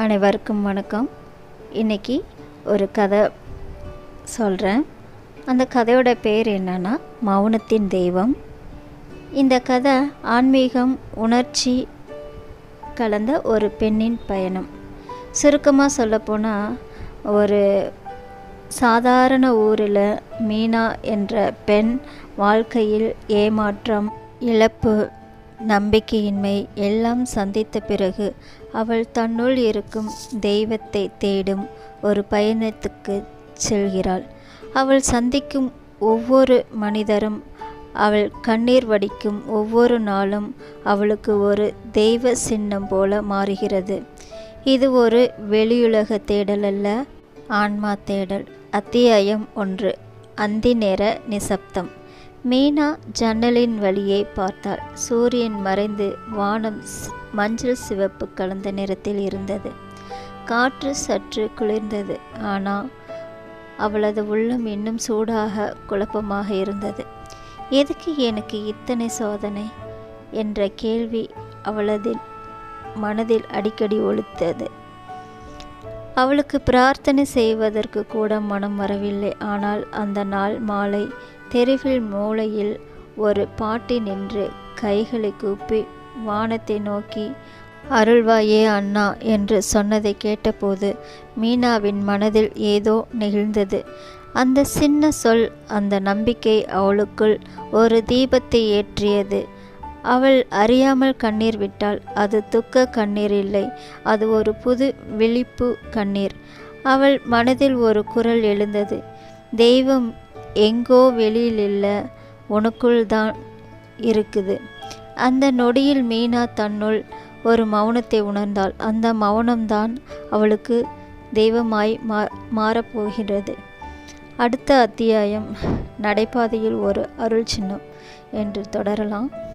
அனைவருக்கும் வணக்கம். இன்னைக்கு ஒரு கதை சொல்கிறேன் அந்த கதையோட பேர் என்னன்னா மௌனத்தின் தெய்வம். இந்த கதை ஆன்மீகம் உணர்ச்சி கலந்த ஒரு பெண்ணின் பயணம். சுருக்கமாக சொல்லப்போனால் ஒரு சாதாரண ஊரில் மீனா என்ற பெண் வாழ்க்கையில் ஏமாற்றம் இழப்பு நம்பிக்கையின்மை எல்லாம் சந்தித்த பிறகு அவள் தன்னுள் இருக்கும் தெய்வத்தை தேடும் ஒரு பயணத்துக்கு செல்கிறாள். அவள் சந்திக்கும் ஒவ்வொரு மனிதரும் அவள் கண்ணீர் வடிக்கும் ஒவ்வொரு நாளும் அவளுக்கு ஒரு தெய்வ சின்னம் போல மாறுகிறது. இது ஒரு வெளியுலக தேடல் அல்ல ஆன்மா தேடல். அத்தியாயம் ஒன்று. அந்தி நேர நிசப்தம். மீனா ஜன்னலின் வழியே பார்த்தாள். சூரியன் மறைந்து வானம் ஸ்- மஞ்சள் சிவப்பு கலந்த நிறத்தில் இருந்தது. காற்று சற்று குளிர்ந்தது. ஆனால் அவளது உள்ளம் இன்னும் சூடாக குழப்பமாக இருந்தது. எதுக்கு எனக்கு இத்தனை சோதனை? என்ற கேள்வி அவளது மனதில் அடிக்கடி ஒழுத்தது அவளுக்கு பிரார்த்தனை செய்வதற்கு கூட மனம் வரவில்லை. ஆனால் அந்த நாள் மாலை தெருவில் மூலையில் ஒரு பாட்டி நின்று கைகளை கூப்பி வானத்தை நோக்கி அருள்வாயே அண்ணா என்று சொன்னதை கேட்டபோது மீனாவின் மனதில் ஏதோ நெகிழ்ந்தது. அந்த சின்ன சொல் அந்த நம்பிக்கை அவளுக்குள் ஒரு தீபத்தை ஏற்றியது. அவள் அறியாமல் கண்ணீர் விட்டால் அது துக்க கண்ணீர் இல்லை. அது ஒரு புது விழிப்பு கண்ணீர். அவள் மனதில் ஒரு குரல் எழுந்தது. தெய்வம் எங்கோ வெளியில் இல்லை உனக்குள் தான் இருக்குது. அந்த நொடியில் மீனா தன்னுள் ஒரு மௌனத்தை உணர்ந்தாள். அந்த மௌனம்தான் அவளுக்கு தெய்வமாய் மா மாறப்போகிறது அடுத்த அத்தியாயம் நடைபாதையில் ஒரு அருள் சின்னம் என்று தொடரலாம்.